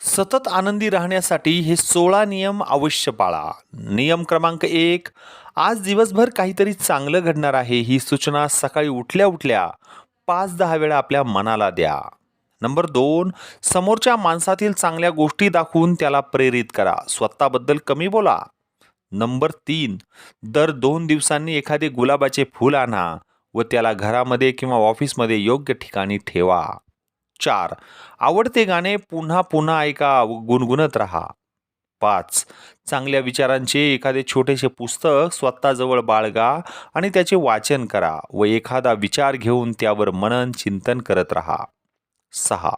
सतत आनंदी राहण्यासाठी हे सोळा नियम अवश्य पाळा. नियम क्रमांक एक आज दिवसभर काहीतरी चांगलं घडणार आहे ही सूचना सकाळी उठल्या उठल्या पाच दहा वेळा आपल्या मनाला द्या. नंबर दोन समोरच्या माणसातील चांगल्या गोष्टी दाखवून त्याला प्रेरित करा. स्वतःबद्दल कमी बोला. नंबर तीन दर दोन दिवसांनी एखादे गुलाबाचे फूल आणा व त्याला घरामध्ये किंवा ऑफिसमध्ये योग्य ठिकाणी ठेवा. चार. आवडते गाणे पुन्हा पुन्हा ऐका व गुणगुणत राहा. पाच. चांगल्या विचारांचे एखादे छोटेसे पुस्तक स्वतःजवळ बाळगा आणि त्याचे वाचन करा व एखादा विचार घेऊन त्यावर मनन चिंतन करत राहा. सहा.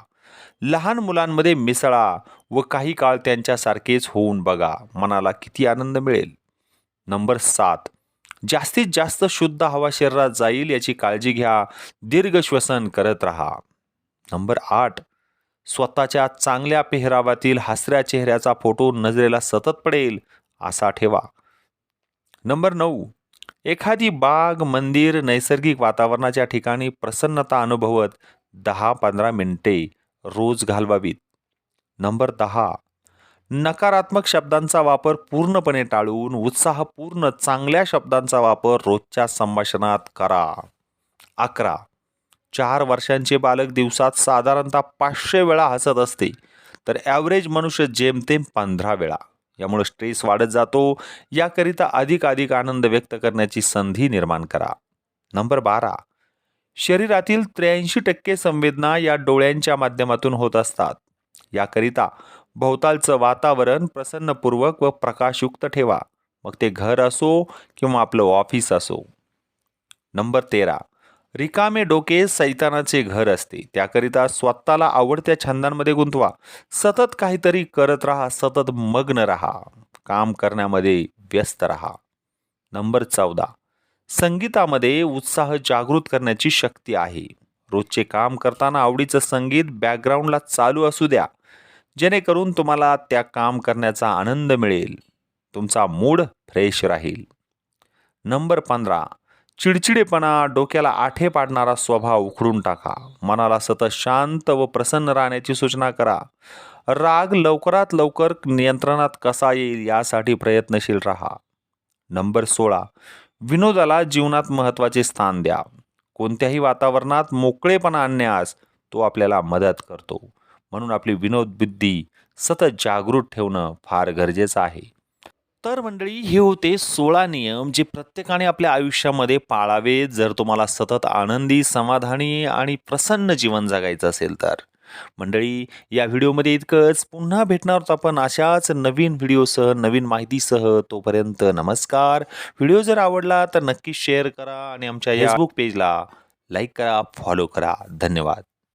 लहान मुलांमध्ये मिसळा व काही काळ त्यांच्यासारखेच होऊन बघा. मनाला किती आनंद मिळेल? नंबर सात. जास्तीत जास्त शुद्ध हवा शरीरात जाईल याची काळजी घ्या. दीर्घ श्वसन करत राहा. नंबर आठ. स्वतःच्या चांगल्या पेहरावातील हसऱ्या चेहऱ्याचा फोटो नजरेला सतत पडेल असा ठेवा. नंबर नऊ. एखादी बाग मंदिर नैसर्गिक वातावरणाच्या ठिकाणी प्रसन्नता अनुभवत दहा पंधरा मिनिटे रोज घालवावीत. नंबर दहा. नकारात्मक शब्दांचा वापर पूर्णपणे टाळून उत्साहपूर्ण चांगल्या शब्दांचा वापर रोजच्या संभाषणात करा. अकरा. चार वर्षांचे बालक दिवसात साधारणतः पाचशे वेळा हसत असते. तर ॲव्हरेज मनुष्य जेमतेम पंधरा वेळा. यामुळे स्ट्रेस वाढत जातो. याकरिता अधिक अधिक आनंद व्यक्त करण्याची संधी निर्माण करा. नंबर बारा. शरीरातील त्र्याऐंशी टक्के संवेदना या डोळ्यांच्या माध्यमातून होत असतात. याकरिता भोवतालचं वातावरण प्रसन्नपूर्वक व प्रकाशयुक्त ठेवा. मग ते घर असो किंवा आपलं ऑफिस असो. नंबर तेरा. रिकामे डोके सैतानाचे घर असते. त्याकरिता स्वतःला आवडत्या छंदांमध्ये गुंतवा. सतत काहीतरी करत राहा सतत मग्न राहा. काम करण्यामध्ये व्यस्त राहा. नंबर चौदा. संगीतामध्ये उत्साह जागृत करण्याची शक्ती आहे. रोजचे काम करताना आवडीचं संगीत बॅकग्राऊंडला चालू असू द्या. जेणेकरून तुम्हाला त्या काम करण्याचा आनंद मिळेल. तुमचा मूड फ्रेश राहील. नंबर पंधरा. चिडचिडेपणा डोक्याला आठे पाडणारा स्वभाव उखडून टाका. मनाला सतत शांत व प्रसन्न राहण्याची सूचना करा. राग लवकरात लवकर नियंत्रणात कसा येईल यासाठी प्रयत्नशील राहा. नंबर सोळा. विनोदाला जीवनात महत्त्वाचे स्थान द्या. कोणत्याही वातावरणात मोकळेपणा आणण्यास तो आपल्याला मदत करतो. म्हणून आपली विनोद बुद्धी सतत जागृत ठेवणं फार गरजेचं आहे. तर मंडळी हे होते सोळा नियम जे प्रत्येकाने आपल्या आयुष्यामध्ये पाळावे जर तुम्हाला सतत आनंदी समाधानी आणि प्रसन्न जीवन जगायचं असेल तर. मंडळी या व्हिडिओमध्ये इतकंच. पुन्हा भेटणार आहोत आपण अशाच नवीन व्हिडिओसह नवीन माहितीसह. तोपर्यंत नमस्कार. व्हिडिओ जर आवडला तर नक्की शेअर करा आणि आमच्या फेसबुक पेजला लाईक करा फॉलो करा. धन्यवाद.